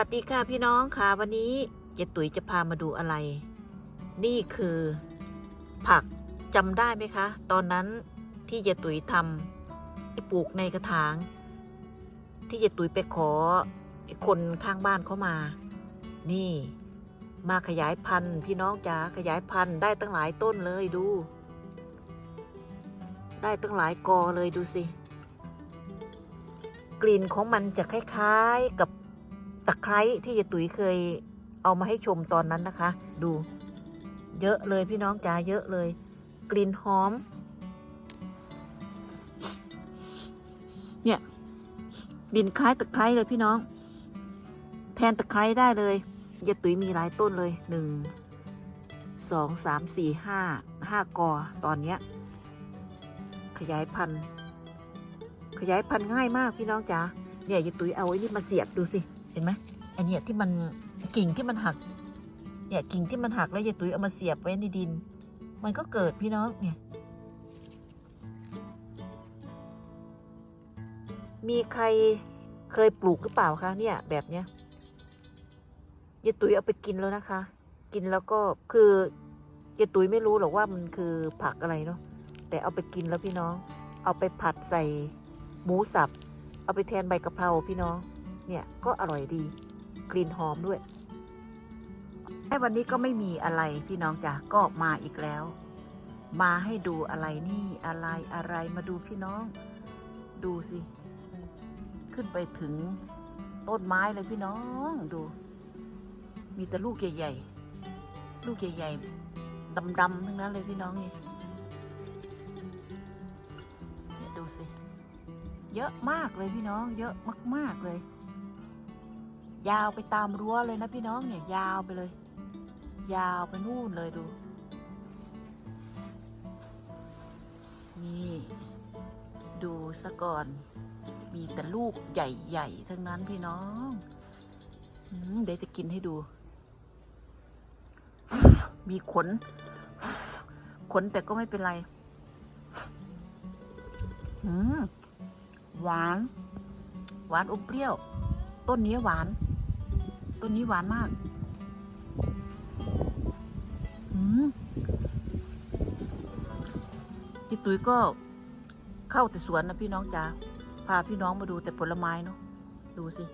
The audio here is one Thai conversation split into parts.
วัสดีค่ะพี่น้องค่ะวันนี้เจตุ๋ยจะพามาดูอะไร นี่คือผักจำได้ไหมคะ ตอนนั้นที่เจตุ๋ยทำที่ปลูกในกระถาง ที่เจตุ๋ยไปขอคนข้างบ้านเขามา นี่มาขยายพันธุ์ พี่น้องจ๋าขยายพันธุ์ได้ตั้งหลายต้นเลยดู ได้ตั้งหลายกอเลยดูสิ กลิ่นของมันจะคล้าย ๆกับ ตะไคร้ที่ยายตุ๋ยเคยเอามาให้ชมตอนนั้นนะคะ ดู เยอะเลยพี่น้องจ๋าเยอะเลย กลิ่นหอม เนี่ยกลิ่นคล้ายตะไคร้เลยพี่น้อง แทนตะไคร้ได้เลยยายตุ๋ยมีหลายต้นเลยหนึ่งสองสามสี่ห้าห้ากอตอนเนี้ย ขยายพันธุ์ ขยายพันธุ์ง่ายมากพี่น้องจ๋าเนี่ยยายตุ้ยเอาไอ้นี่มาเสียบดูสิ ห็นไหมไอเนี่ยที่มันกิ่งที่มันหัก เนี่ยกิ่งที่มันหักแล้วยายตุ้ยเอามาเสียบไว้ในดิน มันก็เกิดพี่น้องเนี่ย มีใครเคยปลูกหรือเปล่าคะเนี่ย แบบเนี้ยยายตุ้ยเอาไปกินแล้วนะคะ กินแล้วก็คือยายตุ้ยไม่รู้หรอกว่ามันคือผักอะไรเนาะแต่เอาไปกินแล้วพี่น้อง เอาไปผัดใส่หมูสับ เอาไปแทนใบกะเพราพี่น้อง เนี่ยก็อร่อยดีกลิ่นหอมด้วยไอ้วันนี้ก็ไม่มีอะไรพี่น้องจ้ะก็มาอีกแล้ว มาให้ดูอะไรนี่อะไรอะไรมาดูพี่น้อง ดูสิ ขึ้นไปถึงต้นไม้เลยพี่น้องดู มีแต่ลูกใหญ่ๆ ลูกใหญ่ๆดำๆทั้งนั้นเลยพี่น้องนี่เนี่ยดูสิ เยอะมากเลยพี่น้อง เยอะมากๆเลย ยาวไปตามรั้วเลยนะพี่น้องเนี่ย ยาวไปเลย ยาวไปนู่นเลยดู นี่ ดูซะก่อน มีแต่ลูกใหญ่ๆทั้งนั้นพี่น้องอเดี๋ยวจะกินให้ดู มีขน ขนแต่ก็ไม่เป็นไรหวาน หวานอมเปรี้ยว ต้นนี้หวาน ต้นนี้หวานมากอืมจิตุยก็เข้าแต่สวนนะพี่น้องจ๋าพาพี่น้องมาดูแต่ผลไม้เนาะดูสิ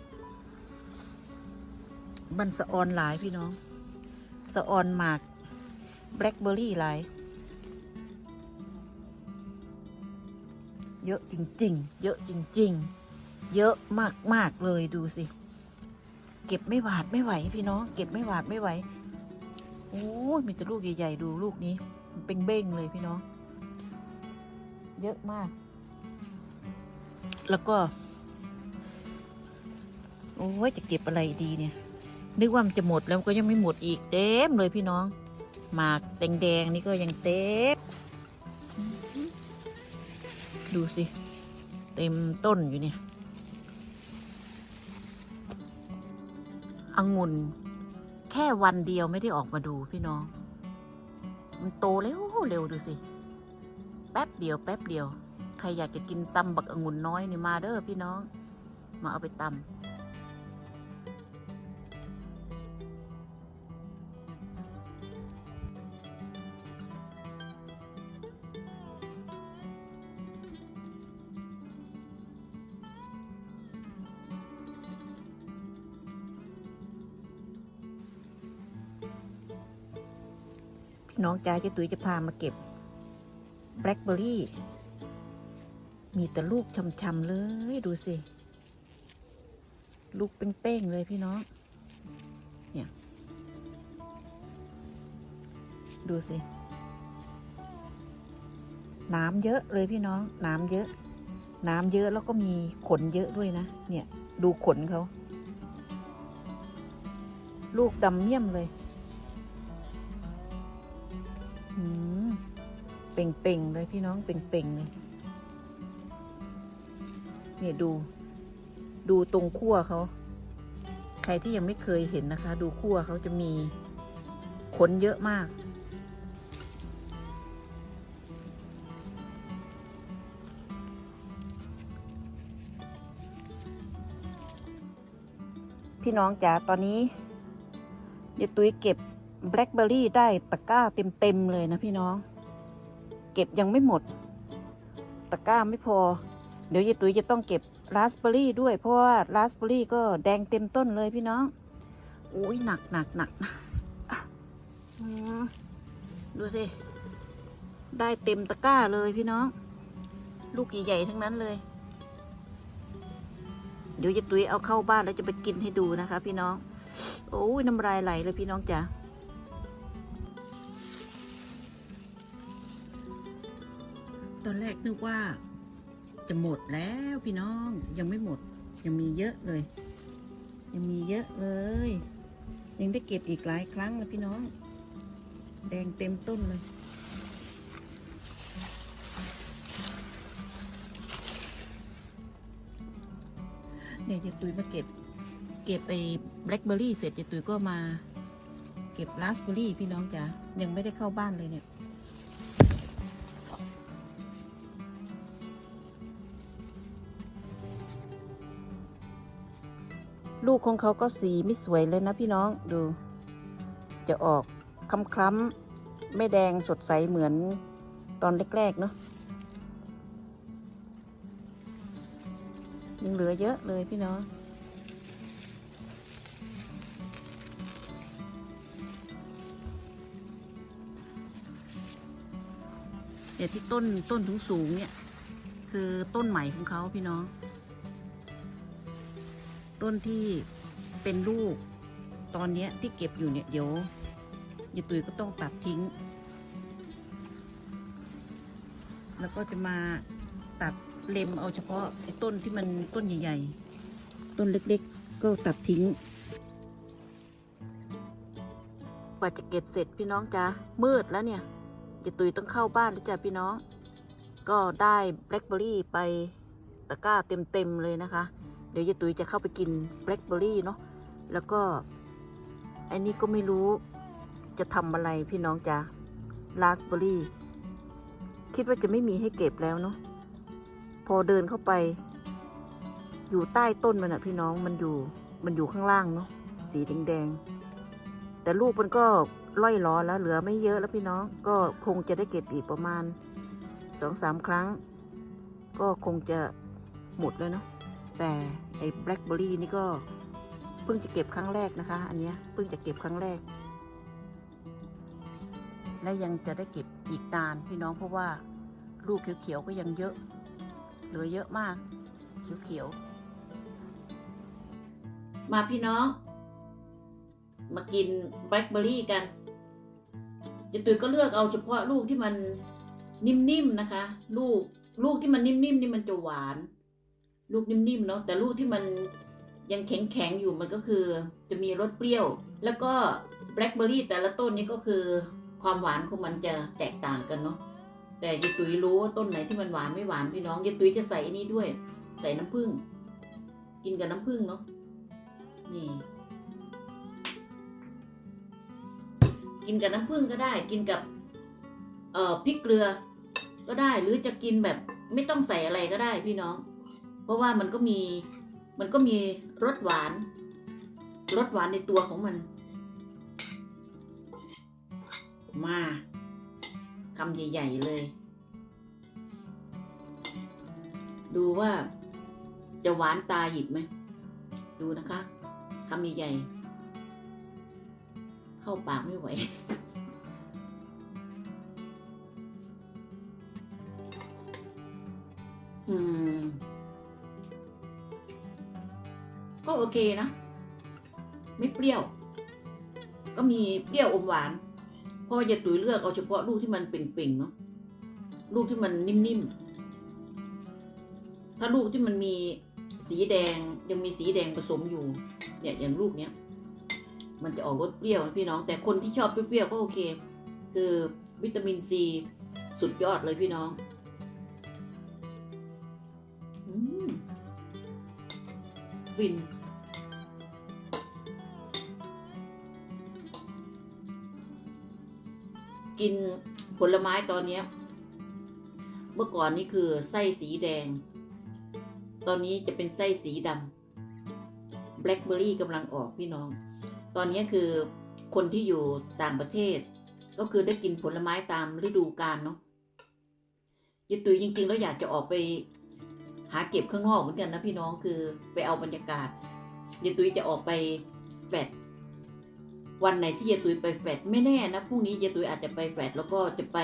มันสะออนหลายพี่น้อง สะออนหมาก แบล็คเบอร์รี่หลาย เยอะจริง ๆ เยอะจริง ๆ เยอะมาก ๆ เลยดูสิ เก็บไม่หวาดไม่ไหว พี่น้อง เก็บไม่หวาดไม่ไหวโอ้ยมีแต่ลูกใหญ่ๆดูลูกนี้เป็นเบ้งเลยพี่น้อง เยอะมาก แล้วก็ โอ้ยจะเก็บอะไรดีเนี่ย นึกว่ามันจะหมดแล้วก็ยังไม่หมดอีกเต็มเลยพี่น้อง หมากแดงๆนี่ก็ยังเต็ม ดูสิ เต็มต้นอยู่เนี่ย องุ่นแค่วันเดียวไม่ได้ออกมาดูพี่น้อง มันโตเร็วเร็วดูสิ แป๊บเดียวแป๊บเดียว ใครอยากจะกินตำบักองุ่นน้อยนี่มาเด้อพี่น้อง มาเอาไปตำ น้องจ้าเจ๊ตุ้ยจะพามาเก็บแบล็คเบอร์รี่ มีแต่ลูกช่ำๆเลย ดูสิ ลูกเป้งๆเลยพี่น้อง เนี่ย ดูสิ น้ำเยอะเลยพี่น้อง น้ำเยอะ น้ำเยอะแล้วก็มีขนเยอะด้วยนะ เนี่ย ดูขนเขา ลูกดำเมี่ยมเลย เป่งๆเลยพี่น้องเป่งๆเลยเนี่ยดู ดูตรงขั้วเขา ใครที่ยังไม่เคยเห็นนะคะ ดูขั้วเขาจะมีขนเยอะมาก พี่น้องจ๋าตอนนี้ยายตุ้ยเก็บแบล็คเบอร์รี่ได้ตะกร้าเต็มๆเลยนะพี่น้อง เก็บยังไม่หมด ตะกร้าไม่พอ เดี๋ยวยายตุ้ยจะต้องเก็บราสเบอร์รี่ด้วยเพราะว่าราสเบอร์รี่ก็แดงเต็มต้นเลยพี่น้องอุ้ยหนักหนักหนักนะดูสิ ได้เต็มตะกร้าเลยพี่น้อง ลูกใหญ่ๆทั้งนั้นเลย เดี๋ยวยายตุ้ยเอาเข้าบ้านแล้วจะไปกินให้ดูนะคะ พี่น้อง โอ้ยน้ำลายไหลเลยพี่น้องจ๋า ตอนแรกนึกว่า จะหมดแล้วพี่น้องยังไม่หมด ยังมีเยอะเลย ยังมีเยอะเลย ยังได้เก็บอีกหลายครั้งเลยพี่น้อง แดงเต็มต้นเลยเนี่ยยายตุยมาเก็บ เก็บไปแบล็คเบอร์รี่เสร็จยายตุยก็มา เก็บราสเบอร์รี่พี่น้องจ๋ายังไม่ได้เข้าบ้านเลยเนี่ย ลูกของเขาก็สีไม่สวยเลยนะพี่น้องดู จะออกคล้ำๆไม่แดงสดใสเหมือนตอนแรกๆเนาะยังเหลือเยอะเลยพี่น้องเนี่ยที่ต้นต้นสูงสูงเนี่ย คือต้นใหม่ของเขาพี่น้อง ต้นที่เป็นลูก ตอนนี้ที่เก็บอยู่เนี่ยเดี๋ยวยายตุยก็ต้องตัดทิ้ง แล้วก็จะมาตัดเล็มเอาเฉพาะไอ้ต้นที่มันต้นใหญ่ๆ ต้นเล็กๆ ก็ตัดทิ้งกว่าจะเก็บเสร็จพี่น้องจ้ามืดแล้วเนี่ยยายตุยต้องเข้าบ้านแล้วจ้ะพี่น้อง ก็ได้แบล็คเบอร์รี่ไปตะกร้าเต็มๆเลยนะคะ เดี๋ยวยายตุยจะเข้าไปกินแบล็คเบอร์รี่เนาะแล้วก็อ้นี่ก็ไม่รู้จะทำอะไรพี่น้องจ้าราสเบอร์รี่คิดว่าจะไม่มีให้เก็บแล้วเนาะพอเดินเข้าไป อยู่ใต้ต้นมันอะพี่น้องมันอยู่มันอยู่ข้างล่างเนาะสีแดงๆแต่ลูกมันก็ล่อยล้อแล้วเหลือไม่เยอะแล้วพี่น้องก็คงจะได้เก็บอีกประมาณสองสามครั้ง ก็คงจะหมดแล้วเนาะแต่ ไอ้แบล็คเบอร์รี่นี่ก็เพิ่งจะเก็บครั้งแรกนะคะ อันเนี้ยเพิ่งจะเก็บครั้งแรก และยังจะได้เก็บอีกนานพี่น้องเพราะว่าลูกเขียวๆก็ยังเยอะ เหลือเยอะมากเขียวๆมาพี่น้อง มากินแบล็คเบอร์รี่กันเจะตุยก็เลือกเอาเฉพาะลูกที่มันนิ่มๆนะคะ ลูกลูกที่มันนิ่มๆนี่มันจะหวาน ลูกนิ่มๆเนาะแต่ลูกที่มันยังแข็งๆอยู่มันก็คือจะมีรสเปรี้ยว แล้วก็แบล็คเบอร์รี่แต่ละต้นนี้ก็คือความหวานของมันจะแตกต่างกันเนาะแต่ยายตุ้ยรู้ว่าต้นไหนที่มันหวานไม่หวานพี่น้องยายตุ้ยจะใส่อันนี้ด้วย ใส่น้ำผึ้งกินกับน้ำผึ้งเนาะนี่ กินกับน้ำผึ้งก็ได้ กินกับเอ่อพริกเกลือก็ได้หรือจะกินแบบไม่ต้องใส่อะไรก็ได้พี่น้อง เพราะว่ามันก็มีมันก็มีรสหวานรสหวานในตัวของมัน มาคำใหญ่ ๆ เลย ดูว่าจะหวานตาหยิบไหม ดูนะคะคำใหญ่ๆเข้าปากไม่ไหวอืม โอเคนะไม่เปรี้ยว ก็มีเปรี้ยวอมหวาน เพราะว่าจะตุ๋ยเลือกเอาเฉพาะลูกที่มันเป่งๆเนาะลูกที่มันนิ่มๆ ถ้าลูกที่มันมีสีแดงยังมีสีแดงผสมอยู่ เนี่ยอย่างลูกเนี้ยมันจะออกรสเปรี้ยวพี่น้อง แต่คนที่ชอบเปรี้ยวๆก็โอเค คือวิตามินซีสุดยอดเลยพี่น้องอืมฟิน กินผลไม้ตอนเนี้ย เมื่อก่อนนี่คือไส้สีแดง ตอนนี้จะเป็นไส้สีดำแบล็คเบอร์รี่กำลังออกพี่น้อง ตอนนี้คือคนที่อยู่ต่างประเทศ ก็คือได้กินผลไม้ตามฤดูกาลเนาะจิตุยจริงๆ แล้วอยากจะออกไปหาเก็บข้างนอกเหมือนกันนะพี่น้องคือไปเอาบรรยากาศเยตุยจะออกไปแฟด วันไหนที่เยตุยไปแฟดไม่แน่นะพรุ่งนี้เยตุยอาจจะไปแฟดแล้วก็จะไป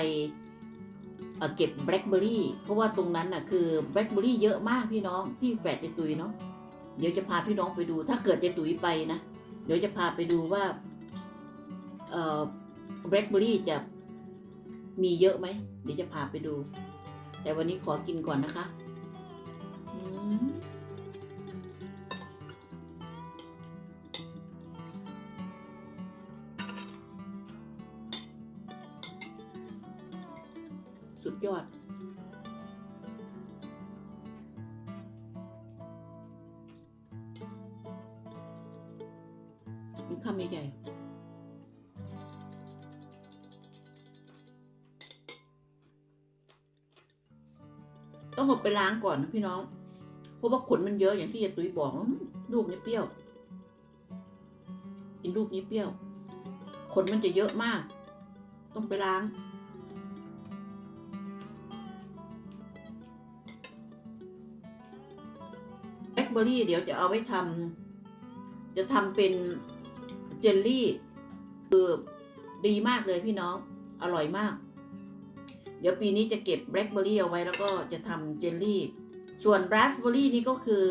เอ่อเก็บแบล็คเบอร์รี่ เพราะว่าตรงนั้นน่ะคือแบล็คเบอร์รี่เยอะมากพี่น้องที่แฟดเยตุยเนาะเดี๋ยวจะพาพี่น้องไปดู ถ้าเกิดเยตุยไปนะเดี๋ยวจะพาไปดูว่าเอ่อแบล็คเบอร์รี่จะมีเยอะไหมเดี๋ยวจะพาไปดู แต่วันนี้ขอกินก่อนนะคะอื ยอดมีคำใหญ่ๆต้องเอาไปล้างก่อนนะพี่น้อง เพราะว่าขนมันเยอะอย่างที่ยายตุ้ยบอกลูกนี้เปรี้ยวกินลูกนี้เปรี้ยว ขนมันจะเยอะมาก ต้องไปล้าง เบอร์รี่เดี๋ยวจะเอาไว้ทำจะทำเป็นเจลลี่ คือดีมากเลยพี่น้อง อร่อยมาก เดี๋ยวปีนี้จะเก็บแบล็คเบอร์รี่เอาไว้แล้วก็จะทำเจลลี่ ส่วนราสเบอร์รี่นี่ก็คือ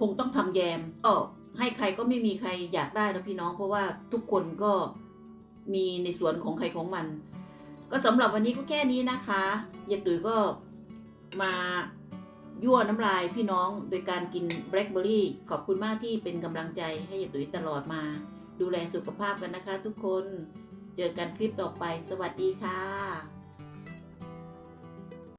คงต้องทำแยมก็ให้ใครก็ไม่มีใครอยากได้แล้วพี่น้อง เพราะว่าทุกคนก็มีในสวนของใครของมัน ก็สำหรับวันนี้ก็แค่นี้นะคะเยายตุ๋ยก็มา ยั่วน้ำลายพี่น้องโดยการกินแบล็คเบอร์รี่ขอบคุณมากที่เป็นกำลังใจให้ยายตุ๋ยตลอดมา ดูแลสุขภาพกันนะคะ ทุกคน เจอกันคลิปต่อไป สวัสดีค่ะ